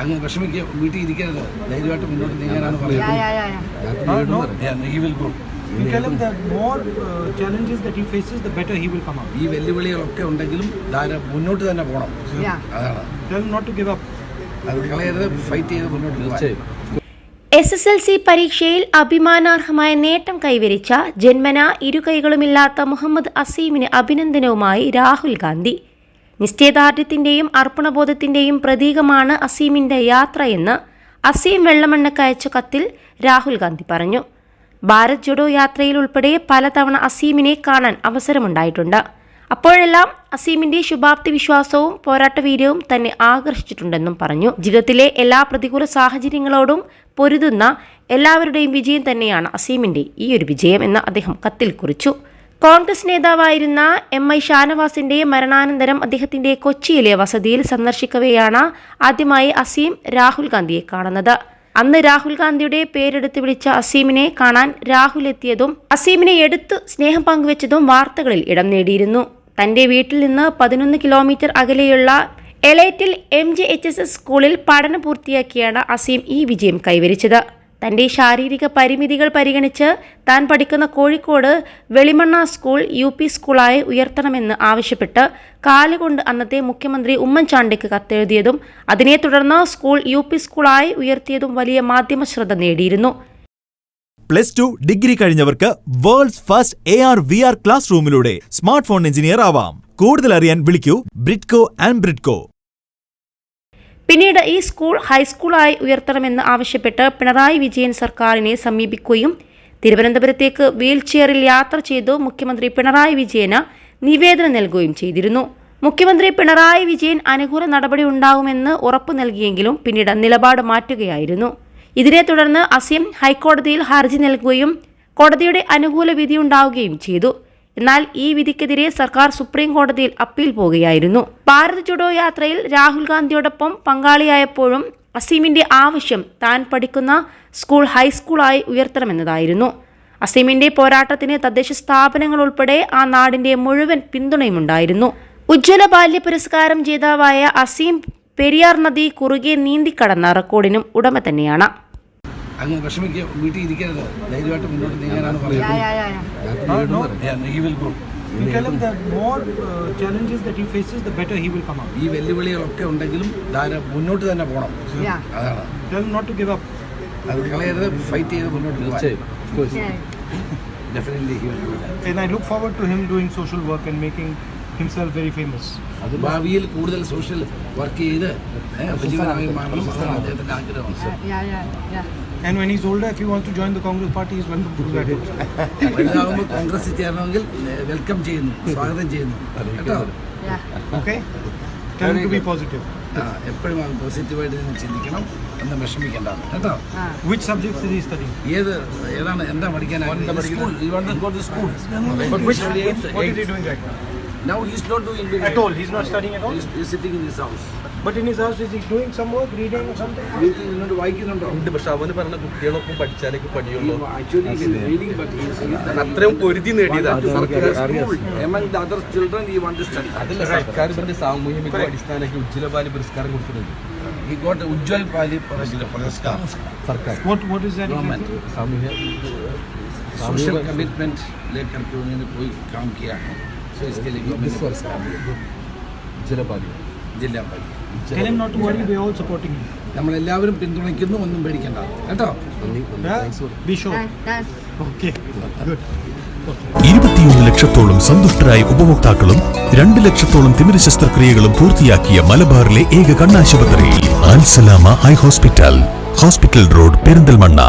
അങ്ങ് വിഷമിക്കുക വീട്ടിൽ ഇരിക്കരുത്. ധൈര്യമായിട്ട് മുന്നോട്ട് നീങ്ങാനാണ് പറയുന്നത്. ഈ വെല്ലുവിളികളൊക്കെ ഉണ്ടെങ്കിലും ധാര മുന്നോട്ട് തന്നെ പോകണം. അതാണ്. അത് കളയരുത് ഫൈറ്റ് ചെയ്ത് മുന്നോട്ട് എസ് എസ് എൽ സി പരീക്ഷയിൽ അഭിമാനാർഹമായ നേട്ടം കൈവരിച്ച ജന്മന ഇരുകൈകളുമില്ലാത്ത മുഹമ്മദ് അസീമിന് അഭിനന്ദനവുമായി രാഹുൽ ഗാന്ധി. നിശ്ചയദാർഢ്യത്തിന്റെയും അർപ്പണബോധത്തിന്റെയും പ്രതീകമാണ് അസീമിന്റെ യാത്രയെന്ന് അസീം വെള്ളമണ്ണക്ക് അയച്ച കത്തിൽ രാഹുൽ ഗാന്ധി പറഞ്ഞു. ഭാരത് ജോഡോ യാത്രയിൽ ഉൾപ്പെടെ പലതവണ അസീമിനെ കാണാൻ അവസരമുണ്ടായിട്ടുണ്ട്. അപ്പോഴെല്ലാം അസീമിന്റെ ശുഭാപ്തി വിശ്വാസവും പോരാട്ടവീര്യവും തന്നെ ആകർഷിച്ചിട്ടുണ്ടെന്നും പറഞ്ഞു. ജീവിതത്തിലെ എല്ലാ പ്രതികൂല സാഹചര്യങ്ങളോടും പൊരുതുന്ന എല്ലാവരുടെയും വിജയം തന്നെയാണ് അസീമിന്റെ ഈ ഒരു വിജയം എന്ന് അദ്ദേഹം കത്തിൽ കുറിച്ചു. കോൺഗ്രസ് നേതാവായിരുന്ന എം ഐ ഷാനവാസിന്റെ മരണാനന്തരം അദ്ദേഹത്തിന്റെ കൊച്ചിയിലെ വസതിയിൽ സന്ദർശിക്കവെയാണ് ആദ്യമായി അസീം രാഹുൽ ഗാന്ധിയെ കാണുന്നത്. അന്ന് രാഹുൽ ഗാന്ധിയുടെ പേരെടുത്ത് വിളിച്ച അസീമിനെ കാണാൻ രാഹുൽ എത്തിയതും അസീമിനെ എടുത്തു സ്നേഹം പങ്കുവച്ചതും വാർത്തകളിൽ ഇടം നേടിയിരുന്നു. തന്റെ വീട്ടിൽ നിന്ന് പതിനൊന്ന് കിലോമീറ്റർ അകലെയുള്ള എലൈറ്റിൽ M J H S S സ്കൂളിൽ പഠനം പൂർത്തിയാക്കിയാണ് അസീം ഈ വിജയം കൈവരിച്ചത്. തന്റെ ശാരീരിക പരിമിതികൾ പരിഗണിച്ച് താൻ പഠിക്കുന്ന Kozhikode Velimanna school U P സ്കൂളായി ഉയർത്തണമെന്ന് ആവശ്യപ്പെട്ട് കാലുകൊണ്ട് അന്നത്തെ മുഖ്യമന്ത്രി ഉമ്മൻചാണ്ടിക്ക് കത്തെഴുതിയതും അതിനെ തുടർന്ന് സ്കൂൾ യു പി സ്കൂളായി ഉയർത്തിയതും വലിയ മാധ്യമ ശ്രദ്ധ നേടിയിരുന്നു. Plus two degree കഴിഞ്ഞവർക്ക് world's first A R V R class റൂമിലൂടെ smart phone engineer ആവാം. കൂടുതൽ അറിയാൻ വിളിക്കൂ ബ്രിഡ്കോ ആൻഡ് ബ്രിഡ്കോ. പിന്നീട് ഈ സ്കൂൾ ഹൈസ്കൂളായി ഉയർത്തണമെന്ന് ആവശ്യപ്പെട്ട് പിണറായി വിജയൻ സർക്കാരിനെ സമീപിക്കുകയും തിരുവനന്തപുരത്തേക്ക് വീൽചെയറിൽ യാത്ര ചെയ്തു മുഖ്യമന്ത്രി പിണറായി വിജയന് നിവേദനം നൽകുകയും ചെയ്തിരുന്നു. മുഖ്യമന്ത്രി പിണറായി വിജയൻ അനുകൂല നടപടി ഉണ്ടാകുമെന്ന് ഉറപ്പു നൽകിയെങ്കിലും പിന്നീട് നിലപാട് മാറ്റുകയായിരുന്നു. ഇതിനെ തുടർന്ന് അസീം ഹൈക്കോടതിയിൽ ഹർജി നൽകുകയും കോടതിയുടെ അനുകൂല വിധി ഉണ്ടാവുകയും ചെയ്തു. എന്നാൽ ഈ വിധിക്കെതിരെ സർക്കാർ സുപ്രീം കോടതിയിൽ അപ്പീൽ പോകുകയായിരുന്നു. ഭാരത് ജുഡോ യാത്രയിൽ രാഹുൽ ഗാന്ധിയോടൊപ്പം പങ്കാളിയായപ്പോഴും അസീമിന്റെ ആവശ്യം താൻ പഠിക്കുന്ന സ്കൂൾ ഹൈസ്കൂളായി ഉയർത്തണമെന്നതായിരുന്നു. അസീമിന്റെ പോരാട്ടത്തിന് തദ്ദേശ സ്ഥാപനങ്ങൾ ഉൾപ്പെടെ ആ നാടിന്റെ മുഴുവൻ പിന്തുണയുമുണ്ടായിരുന്നു. ഉജ്ജ്വല ബാല്യ പുരസ്കാരം ജേതാവായ അസീം പെരിയാർ നദി കുറുകെ നീന്തിക്കടന്ന റെക്കോർഡിനും ഉടമ തന്നെയാണ്. അങ്ങ് വിഷമിക്കുക വീട്ടിൽ ഇരിക്കരുത്. ധൈര്യമായിട്ട് മുന്നോട്ട് നീങ്ങാനാണ് പറയുന്നത്. ഈ വെല്ലുവിളികളൊക്കെ ഉണ്ടെങ്കിലും ധാര മുന്നോട്ട് തന്നെ പോകണം അതാണ്. അത് കളയരുത് ഫൈറ്റ് ചെയ്ത് മുന്നോട്ട് ഭാവിയിൽ കൂടുതൽ സോഷ്യൽ വർക്ക് ചെയ്ത് ഉപജീവനമായി മാറണം. അതാണ് അദ്ദേഹത്തിന്റെ ആഗ്രഹം. And when he's older, if he wants to join the Congress party, he's welcome to do that. വലുതാകുമ്പോൾ കോൺഗ്രസിൽ ചേരണമെങ്കിൽ വെൽക്കം ചെയ്യുന്നു സ്വാഗതം ചെയ്യുന്നു കേട്ടോ Yeah. Okay? Tell him to be positive. ആ എപ്പോഴും പോസിറ്റീവായിട്ട് തന്നെ ചിന്തിക്കണം എന്ന് വിഷമിക്കേണ്ടതാണ് കേട്ടോ Ah. Which subjects is he studying? ഏത് ഏതാണ് എന്താ പഠിക്കാൻ school But which, what is he doing right now? Now he's not doing At all? He's not studying at all? He's, he's sitting in his house. But in his house, is he doing some work, reading or something? വീട്ടിൽ നിന്നോട് വായിക്കുന്നുണ്ടോ ഉണ്ട് പക്ഷെ അവന് പറഞ്ഞ കുട്ടികളൊപ്പം പഠിച്ചാലേ പഠിയുള്ളൂ actually reading but അത്രയും പൊരുതി നേടിയതാണ് സർക്കാർ among the other children he want to study. അതല്ല സർക്കാർ ഇതിന്റെ സാമൂഹ്യ മികവ് അടിസ്ഥാനമാക്കി ഉജ്ജ്വല ബാല്യ പുരസ്കാരം കൊടുക്കുന്നുണ്ട് He got a Ujjwal Pali Puraskar. സർക്കാർ What What is that Government. exactly? സാമൂഹ്യ सोशल कमिटमेंट लेकर के उन्होंने कोई काम किया है सो इसके लिए गवर्नमेंट ने पुरस्कार दिया ഉജ്ജ്വല ബാല്യ ജില്ലാ panchayat Tell him not to worry, we're all supporting him. നമ്മളെല്ലാവരും പിന്തുണയ്ക്കുന്നു ഒന്നും പേടിക്കണ്ട കേട്ടോ Yeah? Be sure. Thanks, thanks. Okay, good. ഇരുപത്തിയൊന്ന് ലക്ഷത്തോളം സന്തുഷ്ടരായ ഉപഭോക്താക്കളും രണ്ട് ലക്ഷത്തോളം തിമിര ശസ്ത്രക്രിയകളും പൂർത്തിയാക്കിയ മലബാറിലെ ഏക കണ്ണാശുപത്രി Al Salama high hospital hospital road Perinthalmanna